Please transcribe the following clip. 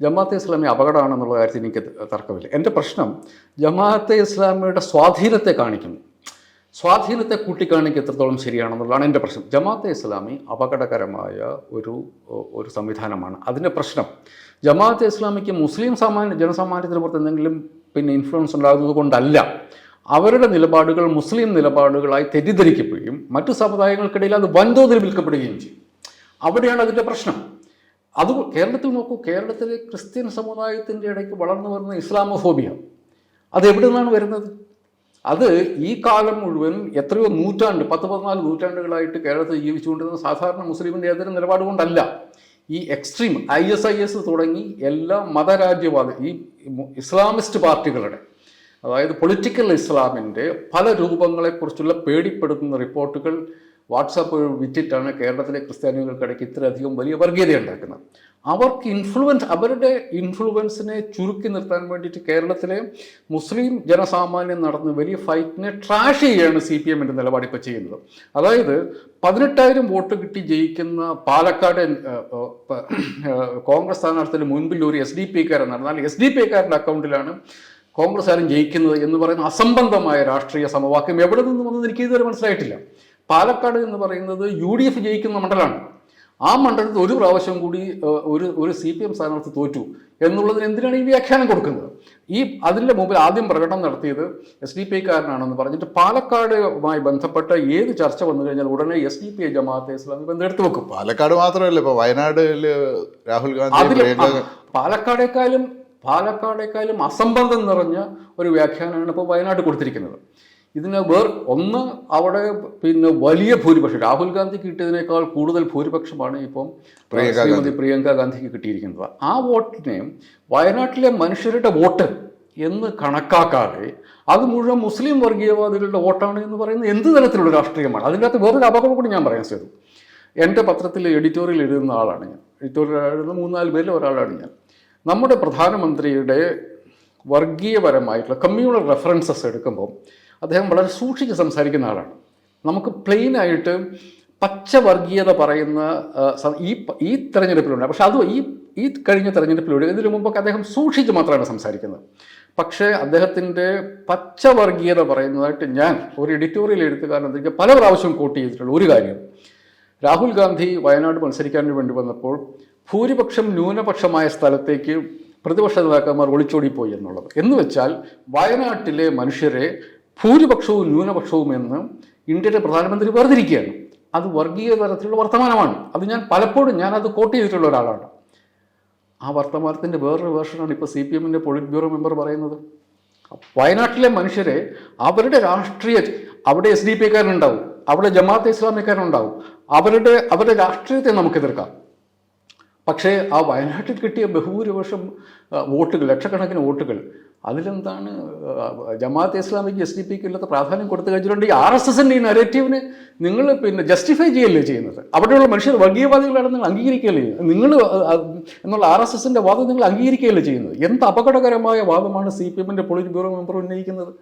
ജമാഅത്തെ ഇസ്ലാമി അപകടമാണെന്നുള്ള കാര്യത്തിൽ എനിക്ക് തർക്കമില്ല. എന്റെ പ്രശ്നം ജമാഅത്തെ ഇസ്ലാമിയുടെ സ്വാധീനത്തെ കാണിക്കുന്നു. സ്വാധീനത്തെ കൂട്ടിക്കാണിക്കുക എത്രത്തോളം ശരിയാണെന്നുള്ളതാണ് എന്റെ പ്രശ്നം. ജമാഅത്തെ ഇസ്ലാമി അപകടകരമായ ഒരു ഒരു സംവിധാനമാണ്. അതിന്റെ പ്രശ്നം ജമാഅത്തെ ഇസ്ലാമിക്ക് മുസ്ലിം സാമാന്യ ജനസാമാന്യത്തിന് പുറത്ത് എന്തെങ്കിലും പിന്നെ ഇൻഫ്ലുവൻസ് ഉണ്ടാകുന്നത് കൊണ്ടല്ല. അവരുടെ നിലപാടുകൾ മുസ്ലിം നിലപാടുകളായി തെറ്റിദ്ധരിക്കപ്പെടുകയും മറ്റു സമുദായങ്ങൾക്കിടയിൽ അത് വൻതോതിൽ വിൽക്കപ്പെടുകയും ചെയ്യും. അവിടെയാണ് അതിന്റെ പ്രശ്നം. അത് കേരളത്തിൽ നോക്കൂ കേരളത്തിലെ ക്രിസ്ത്യൻ സമുദായത്തിന്റെ ഇടയ്ക്ക് വളർന്നു വരുന്ന ഇസ്ലാമോഫോബിയ. അത് എവിടെ നിന്നാണ് വരുന്നത്? അത് ഈ കാലം മുഴുവൻ എത്രയോ നൂറ്റാണ്ട് പത്ത് പതിനാല് നൂറ്റാണ്ടുകളായിട്ട് കേരളത്തിൽ ജീവിച്ചുകൊണ്ടിരുന്ന സാധാരണ മുസ്ലിമിന്റെ ഏതൊരു നിലപാട് കൊണ്ടല്ല. ഈ extreme I S I S തുടങ്ങി എല്ലാ മതരാജ്യവാദ ഈ ഇസ്ലാമിസ്റ്റ് പാർട്ടികളുടെ അതായത് പൊളിറ്റിക്കൽ ഇസ്ലാമിന്റെ പല രൂപങ്ങളെക്കുറിച്ചുള്ള പേടിപ്പെടുത്തുന്ന റിപ്പോർട്ടുകൾ വാട്സാപ്പ് വിറ്റിട്ടാണ് കേരളത്തിലെ ക്രിസ്ത്യാനികൾക്കിടയ്ക്ക് ഇത്രയധികം വലിയ വർഗീയത ഉണ്ടാക്കുന്നത്. അവർക്ക് ഇൻഫ്ലുവൻസ് അവരുടെ ഇൻഫ്ലുവൻസിനെ ചുരുക്കി നിർത്താൻ വേണ്ടിയിട്ട് കേരളത്തിലെ മുസ്ലിം ജനസാമാന്യം നടന്ന വലിയ ഫൈറ്റിനെ ട്രാഷ് ചെയ്യുകയാണ് സി പി എമ്മിന്റെ നിലപാട് ഇപ്പോൾ ചെയ്യുന്നത്. അതായത് പതിനെട്ടായിരം വോട്ട് കിട്ടി ജയിക്കുന്ന പാലക്കാട് കോൺഗ്രസ് സ്ഥാനാർത്ഥിന് മുൻപിൽ ഒരു എസ് ഡി പി കാരൻ നടന്നാൽ എസ് ഡി പി കാരന്റെ അക്കൗണ്ടിലാണ് കോൺഗ്രസ് ആരും ജയിക്കുന്നത് എന്ന് പറയുന്ന അസംബന്ധമായ രാഷ്ട്രീയ സമവാക്യം എവിടെ നിന്ന് വന്നത് എനിക്ക് ഇതുവരെ മനസ്സിലായിട്ടില്ല. പാലക്കാട് എന്ന് പറയുന്നത് യു ഡി എഫ് ജയിക്കുന്ന മണ്ഡലമാണ് ആ മണ്ഡലത്തിൽ ഒരു പ്രാവശ്യം കൂടി ഒരു ഒരു സി പി എം സ്ഥാനാർത്ഥി തോറ്റു എന്നുള്ളതിന് എന്തിനാണ് ഈ വ്യാഖ്യാനം കൊടുക്കുന്നത്? ഈ അതിന്റെ മുമ്പിൽ ആദ്യം പ്രകടനം നടത്തിയത് എസ് ഡി പി ഐക്കാരനാണെന്ന് പറഞ്ഞിട്ട് പാലക്കാടുമായി ബന്ധപ്പെട്ട ഏത് ചർച്ച വന്നു കഴിഞ്ഞാൽ ഉടനെ S D P I Jamaate Islami ബന്ധം എടുത്തു വെക്കും. പാലക്കാട് മാത്രമല്ല ഇപ്പൊ വയനാടിൽ രാഹുൽ ഗാന്ധി പാലക്കാടേക്കാളും പാലക്കാടേക്കാളും അസംബന്ധം നിറഞ്ഞ ഒരു വ്യാഖ്യാനമാണ് ഇപ്പോൾ വയനാട് കൊടുത്തിരിക്കുന്നത്. ഇതിന് വേർ ഒന്ന് അവിടെ പിന്നെ വലിയ ഭൂരിപക്ഷം രാഹുൽ ഗാന്ധി കിട്ടിയതിനേക്കാൾ കൂടുതൽ ഭൂരിപക്ഷമാണ് ഇപ്പം ശ്രീമതി പ്രിയങ്ക ഗാന്ധിക്ക് കിട്ടിയിരിക്കുന്നത്. ആ വോട്ടിനെ വയനാട്ടിലെ മനുഷ്യരുടെ വോട്ട് എന്ന് കണക്കാക്കാതെ അത് മുഴുവൻ മുസ്ലിം വർഗീയവാദികളുടെ വോട്ടാണ് എന്ന് പറയുന്നത് എന്ത് തരത്തിലുള്ള രാഷ്ട്രീയമാണ്? അതിന്റെ അകത്ത് വേറൊരു അപകടം കൂടി ഞാൻ പറയാൻ ചെയ്തു. എന്റെ പത്രത്തിൽ എഡിറ്റോറിയൽ എഴുതുന്ന ആളാണ് ഞാൻ. എഡിറ്റോറിയൽ എഴുതുന്ന മൂന്നാൽ പേരിൽ ഒരാളാണ് ഞാൻ. നമ്മുടെ പ്രധാനമന്ത്രിയുടെ വർഗീയപരമായിട്ടുള്ള കമ്മ്യൂണൽ റെഫറൻസസ് എടുക്കുമ്പോൾ അദ്ദേഹം വളരെ സൂക്ഷിച്ച് സംസാരിക്കുന്ന ആളാണ്. നമുക്ക് പ്ലെയിൻ ആയിട്ട് പച്ച വർഗീയത പറയുന്ന ഈ ഈ തെരഞ്ഞെടുപ്പിലുണ്ട് പക്ഷെ അത് ഈ ഈ കഴിഞ്ഞ തെരഞ്ഞെടുപ്പിലൂടെ ഇതിനു മുമ്പൊക്കെ അദ്ദേഹം സൂക്ഷിച്ച് മാത്രമാണ് സംസാരിക്കുന്നത്. പക്ഷേ അദ്ദേഹത്തിന്റെ പച്ച വർഗീയത പറയുന്നതായിട്ട് ഞാൻ ഒരു എഡിറ്റോറിയൽ എഴുത്തുകാരൻ എനിക്ക് പല പ്രാവശ്യം കോട്ട് ചെയ്തിട്ടുള്ള ഒരു കാര്യം. രാഹുൽ ഗാന്ധി വയനാട് മത്സരിക്കാൻ വേണ്ടി വന്നപ്പോൾ ഭൂരിപക്ഷം ന്യൂനപക്ഷമായ സ്ഥലത്തേക്ക് പ്രതിപക്ഷ നേതാക്കന്മാർ ഒളിച്ചോടിപ്പോയി എന്നുള്ളത്. എന്ന് വെച്ചാൽ വയനാട്ടിലെ മനുഷ്യരെ ഭൂരിപക്ഷവും ന്യൂനപക്ഷവും എന്ന് ഇന്ത്യയുടെ പ്രധാനമന്ത്രി വേർതിരിക്കുകയാണ് അത് വർഗീയ തരത്തിലുള്ള വർത്തമാനമാണ്. അത് ഞാൻ പലപ്പോഴും ഞാൻ അത് കോട്ട് ചെയ്തിട്ടുള്ള ഒരാളാണ്. ആ വർത്തമാനത്തിന്റെ വേറൊരു വേർഷനാണ് ഇപ്പോൾ സി പി എമ്മിന്റെ പൊളിറ്റ് ബ്യൂറോ മെമ്പർ പറയുന്നത്. വയനാട്ടിലെ മനുഷ്യരെ അവരുടെ രാഷ്ട്രീയ അവിടെ എസ് ഡി പി കാരനുണ്ടാവും അവിടെ ജമാഅത്തെ ഇസ്ലാമിക്കാരുണ്ടാവും അവരുടെ അവരുടെ രാഷ്ട്രീയത്തെ നമുക്ക് എതിർക്കാം. പക്ഷേ ആ വയനാട്ടിൽ കിട്ടിയ ബഹുഭൂരിപക്ഷം വോട്ടുകൾ ലക്ഷക്കണക്കിന് വോട്ടുകൾ അതിലെന്താണ് ജമാഅത്ത് ഇസ്ലാമിക്ക് എസ് ഡി പിക്ക് ഇല്ലാത്ത പ്രാധാന്യം കൊടുത്തു കഴിഞ്ഞിട്ടുണ്ട് ഈ ആർ എസ് എസിന്റെ ഈ നരേറ്റീവിന് നിങ്ങൾ പിന്നെ ജസ്റ്റിഫൈ ചെയ്യല്ലേ ചെയ്യുന്നത്? അവിടെയുള്ള മനുഷ്യർ വർഗീയവാദികളാണ് നിങ്ങൾ അംഗീകരിക്കുകയല്ലേ ചെയ്യുന്നത്? നിങ്ങൾ എന്നുള്ള ആർ എസ് എസിന്റെ വാദം നിങ്ങൾ അംഗീകരിക്കുകയല്ലേ ചെയ്യുന്നത്? എന്ത് അപകടകരമായ വാദമാണ് സി പി എമ്മിന്റെ പൊളിറ്റ് ബ്യൂറോ മെമ്പർ ഉന്നയിക്കുന്നത്?